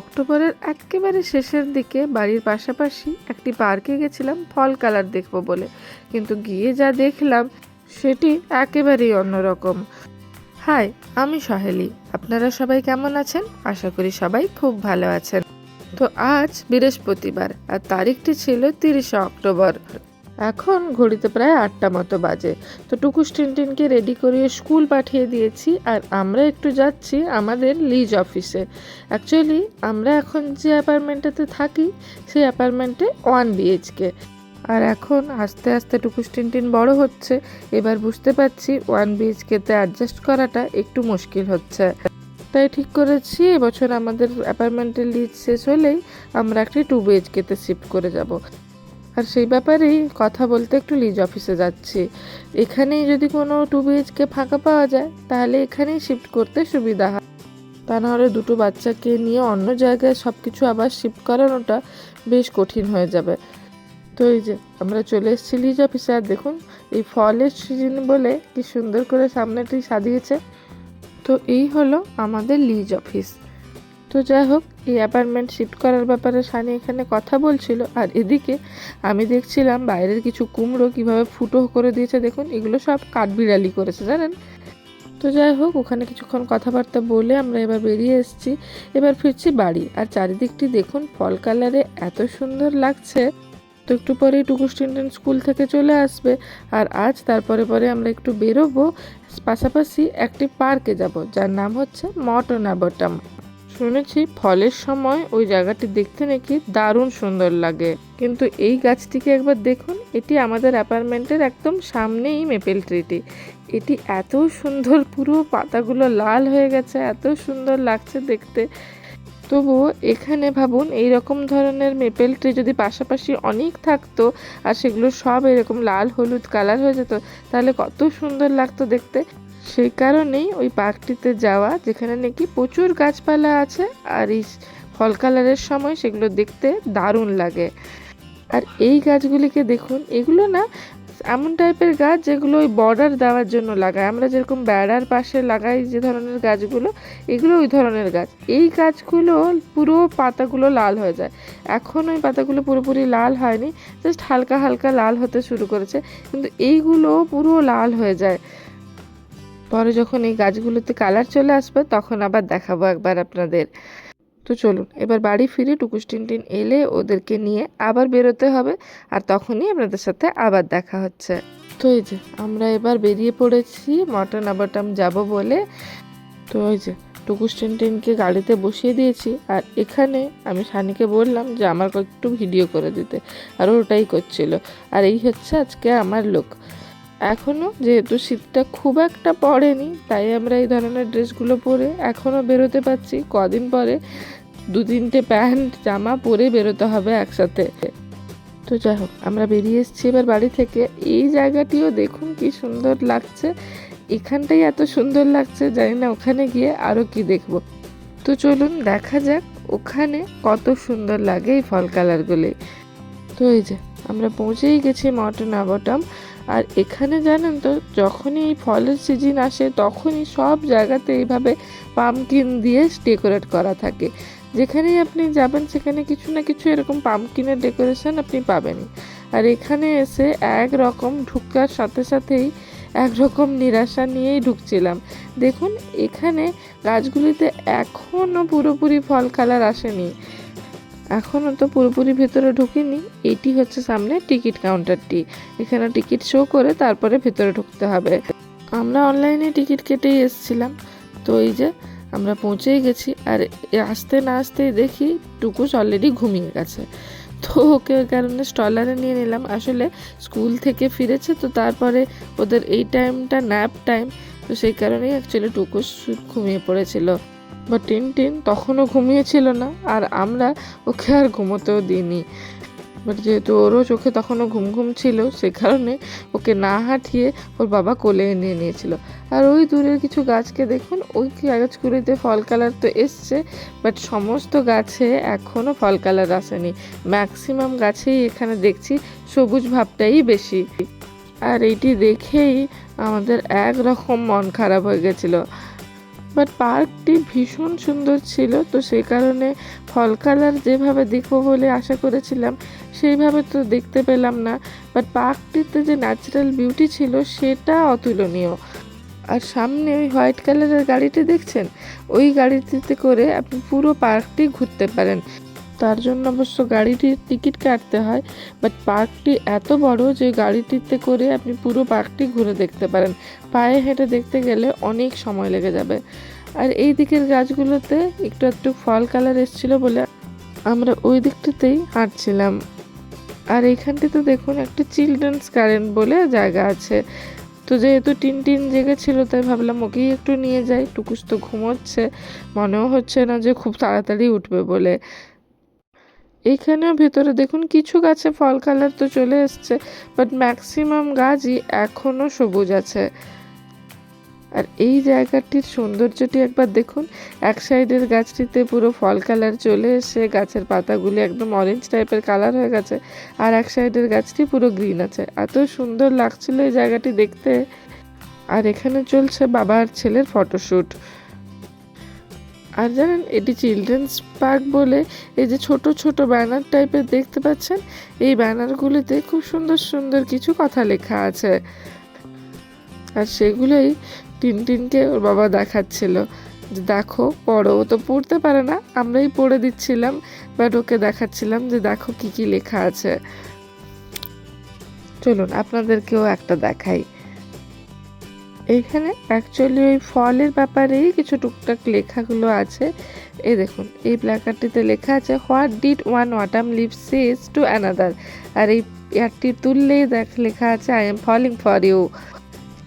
অক্টোবরের একেবারে শেষের দিকে বাড়ির পাশাপাশি একটি পার্কে গেছিলাম, ফল কালার দেখব বলে। কিন্তু গিয়ে যা দেখলাম, সেটি একেবারেই অন্যরকম। হাই, আমি সহেলি। আপনারা সবাই কেমন আছেন? আশা করি সবাই খুব ভালো আছেন। তো আজ বৃহস্পতিবার, আর তারিখটি ছিল তিরিশে অক্টোবর। এখন ঘড়িতে প্রায় আটটা মতো বাজে। তো টুকুস টিনটিনকে রেডি করিয়ে স্কুল পাঠিয়ে দিয়েছি আর আমরা একটু যাচ্ছি আমাদের লিজ অফিসে অ্যাকচুয়ালি আমরা এখন যে অ্যাপার্টমেন্টটাতে থাকি, সেই অ্যাপার্টমেন্টে ওয়ান বিএইচকে আর এখন আস্তে আস্তে টুকুস টিনটিন বড় হচ্ছে। এবার বুঝতে পারছি ওয়ান বিএইচকেতে অ্যাডজাস্ট করাটা একটু মুশকিল হচ্ছে। তাই ঠিক করেছি, এবছর আমাদের অ্যাপার্টমেন্টের লিজ শেষ হলেই আমরা একটি টু বিএইচকেতে শিফট করে যাব। আর সেই ব্যাপারেই কথা বলতে একটু লিজ অফিসে যাচ্ছি। এখানেই যদি কোনো টু বিএইচকে ফাঁকা পাওয়া যায়, তাহলে এখানেই শিফট করতে সুবিধা হয়। তা নাহলে দুটো বাচ্চাকে নিয়ে অন্য জায়গায় সব কিছু আবার শিফট করানোটা বেশ কঠিন হয়ে যাবে। তো এই যে, আমরা চলে এসেছি লিজ অফিসে আর দেখুন, এই ফলের সিজন বলে কি সুন্দর করে সামনেটি সাজিয়েছে। তো এই হলো আমাদের লিজ অফিস তো যাই হোক, এই অ্যাপার্টমেন্ট শিফট করার ব্যাপারে সানি এখানে কথা বলছিল। আর এদিকে আমি দেখছিলাম বাইরের কিছু কুমড়ো কীভাবে ফুটো করে দিয়েছে, দেখুন, এগুলো সব কাঠবিড়ালি করেছে, জানেন? তো যাই হোক, ওখানে কিছুক্ষণ কথাবার্তা বলে আমরা এবার বেরিয়ে এসেছি। এবার ফিরছি বাড়ি। আর চারিদিকটি দেখুন, ফল কালারে এত সুন্দর লাগছে। তো একটু পরেই টুকুস টিনটিন স্কুল থেকে চলে আসবে। আর আজ তারপরে পরে আমরা একটু বেরোবো। পাশাপাশি একটি পার্কে যাব, যার নাম হচ্ছে মটনাবটাম। শুনেছি ফলের সময় ওই জায়গাটি দেখতে নাকি দারুণ সুন্দর লাগে। কিন্তু এই গাছটিকে একবার দেখুন, এটি আমাদের অ্যাপার্টমেন্টের একদম সামনেই মেপেল ট্রিটি। এটি এত সুন্দর, পুরো পাতাগুলো লাল হয়ে গেছে, এত সুন্দর লাগছে দেখতে। তবুও এখানে ভাবুন, এই রকম ধরনের মেপেল ট্রি যদি পাশাপাশি অনেক থাকতো আর সেগুলো সব এরকম লাল, হলুদ কালার হয়ে যেত, তাহলে কত সুন্দর লাগতো দেখতে। সেই কারণেই ওই পার্কটিতে যাওয়া, যেখানে নাকি প্রচুর গাছপালা আছে আর এই ফল কালারের সময় সেগুলো দেখতে দারুণ লাগে। আর এই গাছগুলিকে দেখুন, এগুলো না এমন টাইপের গাছ যেগুলো ওই বর্ডার দেওয়ার জন্য লাগায়। আমরা যেরকম বেড়ার পাশে লাগাই যে ধরনের গাছগুলো, এগুলো ওই ধরনের গাছ। এই গাছগুলো পুরো পাতাগুলো লাল হয়ে যায়। এখন ওই পাতাগুলো পুরোপুরি লাল হয়নি জাস্ট হালকা হালকা লাল হতে শুরু করেছে। কিন্তু এইগুলো পুরো লাল হয়ে যায়। পরে যখন এই গাছগুলোতে কালার চলে আসবে, তখন আবার দেখাবো একবার আপনাদের। তো চলুন, এবার বাড়ি ফিরে টুকুস টিনটিন এলে ওদেরকে নিয়ে আবার বেরোতে হবে আর তখনই আপনাদের সাথে আবার দেখা হচ্ছে। তো এই যে, আমরা এবার বেরিয়ে পড়েছি, মটন আবাটাম যাব বলে। তো ওই যে, টুকুস টিনটিনকে গাড়িতে বসিয়ে দিয়েছি আর এখানে আমি সানিকে বললাম যে আমার একটু ভিডিও করে দিতে। আর ওটাই করছিল। আর এই হচ্ছে আজকে আমার লোক এখনও যেহেতু শীতটা খুব একটা পড়েনি, তাই আমরা এই ধরনের ড্রেসগুলো পরে এখনও বেরোতে পারছি। কদিন পরে দু তিনটে প্যান্ট, জামা পরে বেরোতে হবে একসাথে। তো যাই হোক, আমরা বেরিয়ে এসেছি এবার বাড়ি থেকে। এই জায়গাটিও দেখুন কি সুন্দর লাগছে। এখানটাই এত সুন্দর লাগছে, জানি না ওখানে গিয়ে আরও কি দেখব। তো চলুন দেখা যাক ওখানে কত সুন্দর লাগে এই ফল কালারগুলি। তো এই যে, আমরা পৌঁছেই গেছি মটন আবটাম। আর এখানে জানেন তো, যখনই এই ফলের সিজন আসে, তখনই সব জায়গাতে এইভাবে পামকিন দিয়ে ডেকোরেট করা থাকে। যেখানেই আপনি যাবেন, সেখানে কিছু না কিছু এরকম পামকিনের ডেকোরেশন আপনি পাবেনই। আর এখানে এসে এক রকম ঢুকার সাথে সাথেই একরকম নিরাশা নিয়েই ঢুকছিলাম। দেখুন, এখানে গাছগুলিতে এখনও পুরোপুরি ফল কালার আসেনি। এখনও তো পুরোপুরি ভেতরে ঢুকিনি, এটি হচ্ছে সামনে টিকিট কাউন্টারটি। এখানে টিকিট শো করে তারপরে ভেতরে ঢুকতে হবে। আমরা অনলাইনে টিকিট কেটেই এসেছিলাম, তো এই যে আমরা পৌঁছেই গেছি, আর আসতে না আসতেই দেখি টুকুস অলরেডি ঘুমিয়ে গেছে। তো ওকে ওই কারণে স্টলারে নিয়ে নিলাম। আসলে স্কুল থেকে ফিরেছে, তো তারপরে ওদের এই টাইমটা ন্যাপ টাইম তো সেই কারণেই অ্যাকচুয়ালি টুকুস ঘুমিয়ে পড়েছিল। বা টিন টিন তখনও ঘুমিয়েছিল না, আর আমরা ওকে আর ঘুমোতেও দিইনি। বাট যেহেতু ওরও চোখে তখনও ঘুম ঘুম ছিল, সে কারণে ওকে না হাঁটিয়ে ওর বাবা কোলে এনে নিয়েছিল। আর ওই দূরের কিছু গাছকে দেখুন, ওই গাছগুলিতে ফল কালার তো এসছে, বাট সমস্ত গাছে এখনও ফল কালার আসেনি। ম্যাক্সিমাম গাছেই এখানে দেখছি সবুজ ভাবটাই বেশি। আর এইটি দেখেই আমাদের একরকম মন খারাপ হয়ে গেছিল। বাট পার্কটি ভীষণ সুন্দর ছিল, তো সেই কারণে ফল কালার যেভাবে দেখব বলে আশা করেছিলাম, সেইভাবে তো দেখতে পেলাম না। বাট পার্কটিতে যে ন্যাচারাল বিউটি ছিল সেটা অতুলনীয়। আর সামনে ওই হোয়াইট কালারের গাড়িটি দেখছেন? ওই গাড়িটিতে করে আপনি পুরো পার্কটি ঘুরতে পারেন। তার জন্য অবশ্য গাড়িটির টিকিট কাটতে হয় বাট পার্কটি এত বড় যে গাড়িটিতে করে আপনি পুরো পার্কটি ঘুরে দেখতে পারেন। পায়ে হেঁটে দেখতে গেলে অনেক সময় লেগে যাবে। আর এই দিকের গাছগুলোতে একটু একটু ফল কালার এসেছিল বলে আমরা ওই দিকটাতেই হাঁটছিলাম। আর এইখানটিতে দেখুন একটা চিলড্রেন্স গার্ডেন বলে জায়গা আছে। তো যেহেতু টিন টিন জেগেছিল তাই ভাবলাম ওকেই একটু নিয়ে যাই। টুকুস তো ঘুমোচ্ছে, মনেও হচ্ছে না যে খুব তাড়াতাড়ি উঠবে বলে। এইখানেও ভেতরে দেখুন কিছু গাছে ফল কালার তো চলে এসছে বাট ম্যাক্সিমাম গাছই এখনও সবুজ আছে। আর এই জায়গাটির সৌন্দর্যটি একবার দেখুন, এক সাইডের গাছটিতে পুরো ফল কালার চলে এসে গাছের পাতাগুলি একদম অরেঞ্জ টাইপের কালার হয়ে গেছে, আর এক সাইডের গাছটি পুরো গ্রিন আছে। এত সুন্দর লাগছিল এই জায়গাটি দেখতে। আর এখানে চলছে বাবা আর ছেলের ফটোশ্যুট আর জানেন, এটি চিলড্রেন্স পার্ক বলে এই যে ছোট ছোট ব্যানার টাইপের দেখতে পাচ্ছেন, এই ব্যানারগুলিতে খুব সুন্দর সুন্দর কিছু কথা লেখা আছে। আর সেগুলোই টিনটিনকে ওর বাবা দেখাচ্ছিল যে দেখো, পড়ো, ও তো পড়তে পারে না, আমরাই পড়ে দিচ্ছিলাম বাট ওকে দেখাচ্ছিলাম যে দেখো কি কি লেখা আছে। চলুন, আপনাদেরকেও একটা দেখাই। এইখানে অ্যাকচুয়ালি ওই ফলের ব্যাপারেই কিছু টুকটাক লেখাগুলো আছে। এই দেখুন, এই প্ল্যাকারটিতে লেখা আছে what did one autumn leaf says to another আর এই ইয়ারটি তুললেই দেখ, লেখা আছে I am falling for you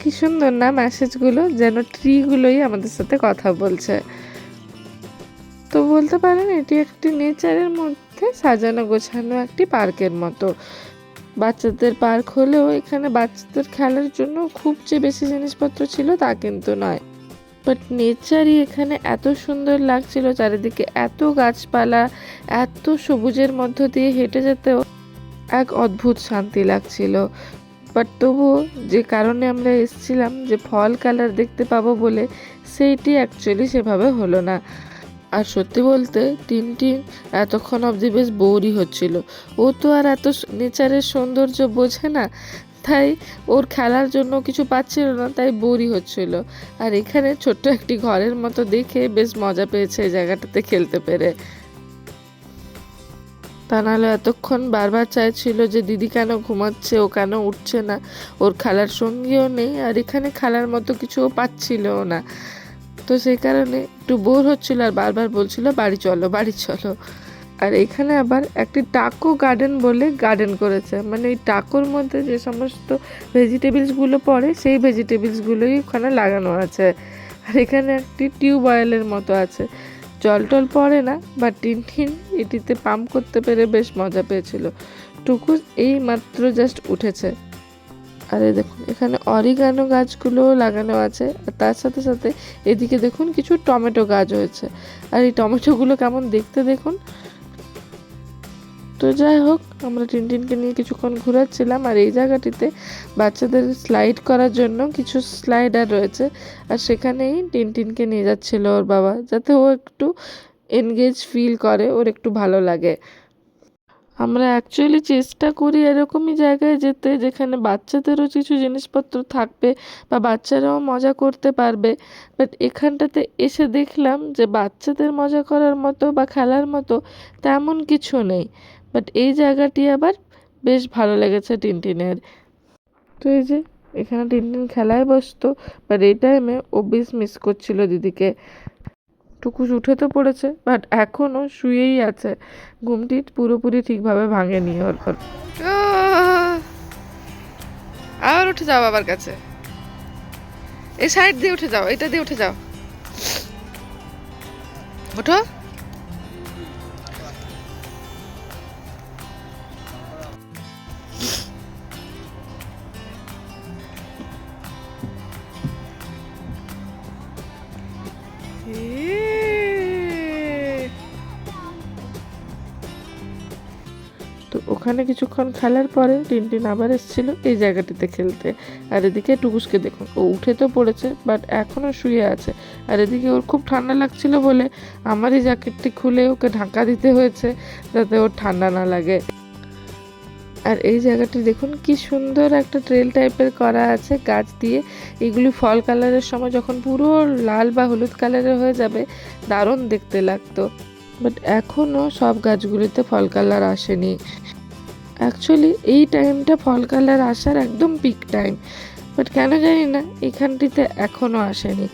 কি সুন্দর না মেসেজগুলো যেন ট্রিগুলোই আমাদের সাথে কথা বলছে। তো বলতে পারেন, এটি একটি নেচারের মধ্যে সাজানো গোছানো একটি পার্কের মতো। বাচ্চাদের পার্ক হলেও এখানে বাচ্চাদের খেলার জন্য খুব যে বেশি জিনিসপত্র ছিল তা কিন্তু নয়। বাট নেচারই এখানে এত সুন্দর লাগছিল চারিদিকে, এত গাছপালা, এত সবুজের মধ্য দিয়ে হেঁটে যেতেও এক অদ্ভুত শান্তি লাগছিল। বাট তবুও যে কারণে আমরা এসেছিলাম যে ফল কালার দেখতে পাবো বলে, সেইটি অ্যাকচুয়ালি সেভাবে হলো না। আর সত্যি বলতে টিনটিন এতক্ষণ অবধি বেশ বোরই হচ্ছিল। ও তো আর এত নেচারের সৌন্দর্য বোঝে না, তাই ওর খেলার জন্য কিছু পাচ্ছিল না, তাই বোরই হচ্ছিল। আর এখানে ছোট্ট একটি ঘরের মতো দেখে বেশ মজা পেয়েছে এই জায়গাটাতে খেলতে পেরে। তা নাহলে এতক্ষণ বারবার চাইছিল যে দিদি কেন ঘুমাচ্ছে, ও কেন উঠছে না, ওর খেলার সঙ্গীও নেই, আর এখানে খেলার মতো কিছুও পাচ্ছিলও না। তো সেই কারণে একটু বোর হচ্ছিল আর বারবার বলছিল, বাড়ি চলো বাড়ি চলো। আর এখানে আবার একটি টাকো গার্ডেন বলে গার্ডেন করেছে। মানে এই টাকোর মধ্যে যে সমস্ত ভেজিটেবলসগুলো পড়ে, সেই ভেজিটেবলসগুলোই ওখানে লাগানো আছে। আর এখানে একটি টিউব অয়েলের মতো আছে। জল টল পড়ে না বা টিনটিন এটিতে পাম্প করতে পেরে বেশ মজা পেয়েছিল। টুকু এই মাত্র জাস্ট উঠেছে। আর এই দেখুন, এখানে অরিগানো গাছগুলোও লাগানো আছে। আর তার সাথে সাথে এদিকে দেখুন কিছু টমেটো গাছ হয়েছে। আর এই টমেটোগুলো কেমন দেখতে দেখুন? তো যাই হোক, আমরা টিনটিনকে নিয়ে কিছুক্ষণ ঘোরাচ্ছিলাম। আর এই জায়গাটিতে বাচ্চাদের স্লাইড করার জন্য কিছু স্লাইডার রয়েছে। আর সেখানেই টিনটিনকে নিয়ে যাচ্ছিল ওর বাবা, যাতে ও একটু এনগেজ ফিল করে, ওর একটু ভালো লাগে। আমরা অ্যাকচুয়ালি চেষ্টা করি এরকমই জায়গায় যেতে যেখানে বাচ্চাদেরও কিছু জিনিসপত্র থাকবে বা বাচ্চারাও মজা করতে পারবে। বাট এখানটাতে এসে দেখলাম যে বাচ্চাদের মজা করার মতো বা খেলার মতো তেমন কিছু নেই। বাট এই জায়গাটি আবার বেশ ভালো লেগেছে টিনটিনের। তো এই যে, এখানে টিনটিন খেলায় বসতো বাট এই টাইমে ও বেশ মিস করছিল দিদিকে। টুকুস উঠে তো পড়েছে বাট এখনও শুয়েই আছে। ঘুমটি পুরোপুরি ঠিকভাবে ভাঙেনি ওর। ঘর আবার উঠে যাও বাবার কাছে। এই সাইড দিয়ে উঠে যাও এটা দিয়ে উঠে যাও। ওঠো ওখানে কিছুক্ষণ খেলার পরে টিনটিন আবার এসেছিল এই জায়গাটিতে খেলতে। আর এদিকে টুকুসকে দেখুন, ও উঠে তো পড়েছে বাট এখনও শুয়ে আছে। আর এদিকে ওর খুব ঠান্ডা লাগছিল বলে আমারই জ্যাকেটটি খুলে ওকে ঢাকা দিতে হয়েছে, যাতে ওর ঠান্ডা না লাগে। আর এই জায়গাটি দেখুন, কি সুন্দর একটা ট্রেল টাইপের করা আছে গাছ দিয়ে। এগুলি ফল কালারের সময় যখন পুরো লাল বা হলুদ কালারের হয়ে যাবে, দারুণ দেখতে লাগতো। বাট এখনও সব গাছগুলিতে ফল কালার আসেনি। অ্যাকচুয়ালি এই টাইমটা ফল কালার আসার একদম পিক টাইম বাট কেন জানি না, এখানটিতে এখনও আসেনি।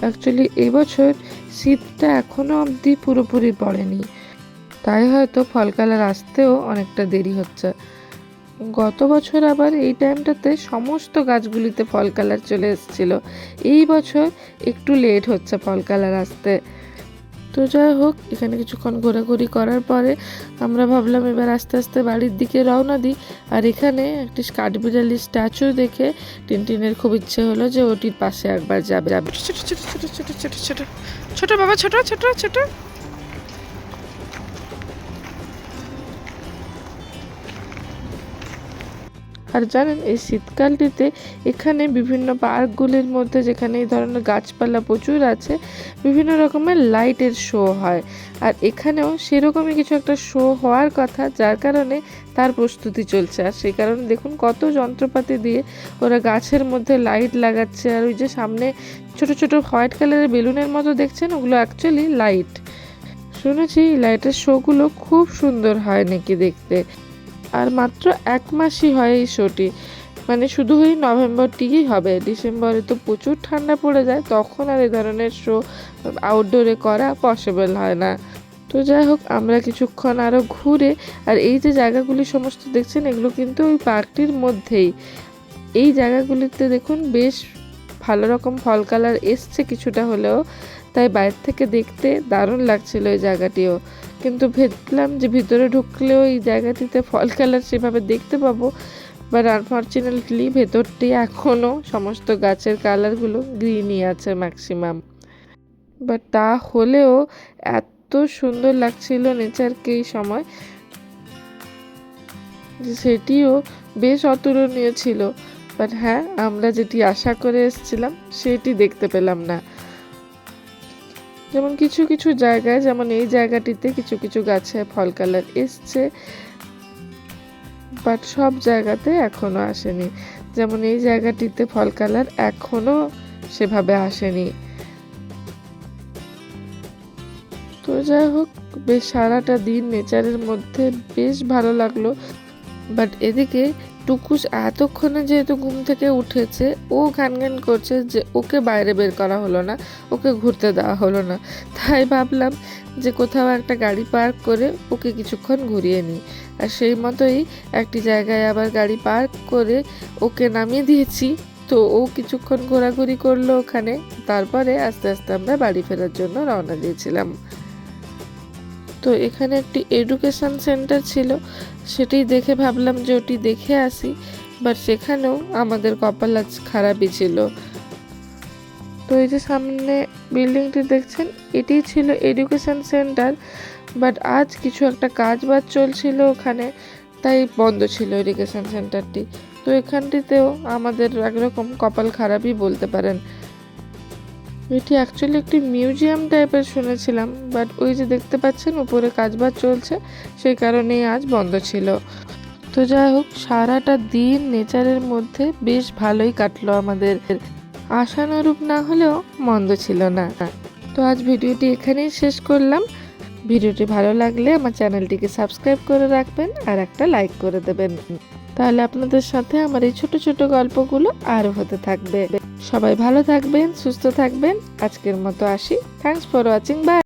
অ্যাকচুয়ালি এবছর শীতটা এখনও অবধি পুরোপুরি পড়েনি। তাই হয়তো ফল কালার আসতেও অনেকটা দেরি হচ্ছে। গত বছর আবার এই টাইমটাতে সমস্ত গাছগুলিতে ফল কালার চলে এসেছিল। এই বছর একটু লেট হচ্ছে ফল কালার আসতে। তো যাই হোক এখানে কিছুক্ষণ ঘোরাঘুরি করার পরে আমরা ভাবলাম এবার আস্তে আস্তে বাড়ির দিকে রওনা দিই আর এখানে একটি কাঠবিড়ালির স্ট্যাচু দেখে টিনটিনের খুব ইচ্ছে হলো যে ওটির পাশে একবার যাবে যাবে ছোট ছোট ছোট ছোট ছোট ছোট ছোট বাবা ছোট ছোট ছোট আর জানেন, এই শীতকালটিতে এখানে বিভিন্ন পার্কগুলির মধ্যে যেখানে এই ধরনের গাছপালা প্রচুর আছে, বিভিন্ন রকমের লাইটের শো হয়। আর এখানেও সেরকমই কিছু একটা শো হওয়ার কথা, যার কারণে তার প্রস্তুতি চলছে। আর সেই কারণে দেখুন কত যন্ত্রপাতি দিয়ে ওরা গাছের মধ্যে লাইট লাগাচ্ছে। আর ওই যে সামনে ছোট ছোট হোয়াইট কালারের বেলুনের মতো দেখছেন, ওগুলো অ্যাকচুয়ালি লাইট শুনেছি লাইটের শোগুলো খুব সুন্দর হয় নাকি দেখতে। আর মাত্র এক মাসই হয় এই শোটি। মানে শুধু ওই নভেম্বরটিই হবে। ডিসেম্বরে তো প্রচুর ঠান্ডা পড়ে যায়, তখন আর এ ধরনের শো আউটডোরে করা পসিবল হয় না। তো যাই হোক, আমরা কিছুক্ষণ আরও ঘুরে, আর এই যে জায়গাগুলি সমস্ত দেখছেন, এগুলো কিন্তু ওই পার্কটির মধ্যেই। এই জায়গাগুলিতে দেখুন, বেশ ভালো রকম ফল কালার এসছে কিছুটা হলেও। তাই বাইরে থেকে দেখতে দারুণ লাগছিল এই জায়গাটিও। কিন্তু ভেবলাম যে ভিতরে ঢুকলেও এই জায়গাটিতে ফল কালার সেভাবে দেখতে পাবো। বাট আনফর্চুনেটলি ভেতরটি এখনও সমস্ত গাছের কালারগুলো গ্রিনই আছে ম্যাক্সিমাম বাট তা হলেও এত সুন্দর লাগছিল নেচারকে এই সময়। সেটিও বেশ অতুলনীয় ছিল। বাট হ্যাঁ আমরা যেটি আশা করে এসেছিলাম, সেটি দেখতে পেলাম না। যেমন কিছু কিছু জায়গায়, যেমন এই জায়গাটিতে কিছু কিছু গাছে ফল কালার এসছে বাট সব জায়গাতে এখনও আসেনি। যেমন এই জায়গাটিতে ফল কালার এখনও সেভাবে আসেনি। তো যাই হোক, বেশ সারাটা দিন নেচারের মধ্যে বেশ ভালো লাগল বাট এদিকে টুকুস এতক্ষণে যেহেতু ঘুম থেকে উঠেছে, ও ঘ্যান ঘ্যান করছে যে ওকে বাইরে বের করা হলো না, ওকে ঘুরতে দেওয়া হলো না। তাই ভাবলাম যে কোথাও একটা গাড়ি পার্ক করে ওকে কিছুক্ষণ ঘুরিয়ে নিই। আর সেই মতোই একটি জায়গায় আবার গাড়ি পার্ক করে ওকে নামিয়ে দিয়েছি। তো ও কিছুক্ষণ ঘোরাঘুরি করল ওখানে, তারপরে আস্তে আস্তে আমরা বাড়ি ফেরার জন্য রওনা দিয়েছিলাম। তো এখানে একটি এডুকেশন সেন্টার ছিল, সেটি দেখে ভাবলাম যে ওটি দেখে আসি বাট সেখানেও আমাদের কপাল আজ খারাপই ছিল। তো এই যে সামনে বিল্ডিংটি দেখছেন, এটি ছিল এডুকেশন সেন্টার বাট আজ কিছু একটা কাজ বাজ চলছিল ওখানে, তাই বন্ধ ছিল এডুকেশন সেন্টারটি তো এখানটিতেও আমাদের একরকম কপাল খারাপই বলতে পারেন। এটি অ্যাকচুয়ালি একটি মিউজিয়াম টাইপের শুনেছিলাম বাট ওই যে দেখতে পাচ্ছেন উপরে কাজবাজ চলছে, সেই কারণেই আজ বন্ধ ছিল। তো যাই হোক, সারাটা দিন নেচারের মধ্যে বেশ ভালোই কাটলো আমাদের। আশানুরূপ না হলেও মন্দ ছিল না। তো আজ ভিডিওটি এখানেই শেষ করলাম। ভিডিওটি ভালো লাগলে আমার চ্যানেলটিকে সাবস্ক্রাইব করে রাখবেন আর একটা লাইক করে দেবেন। তাহলে আপনাদের সাথে আমার এই ছোট ছোট গল্পগুলো আরও হতে থাকবে। সবাই ভালো থাকবেন সুস্থ থাকবেন। আজকের মতো আসি। Thanks for watching by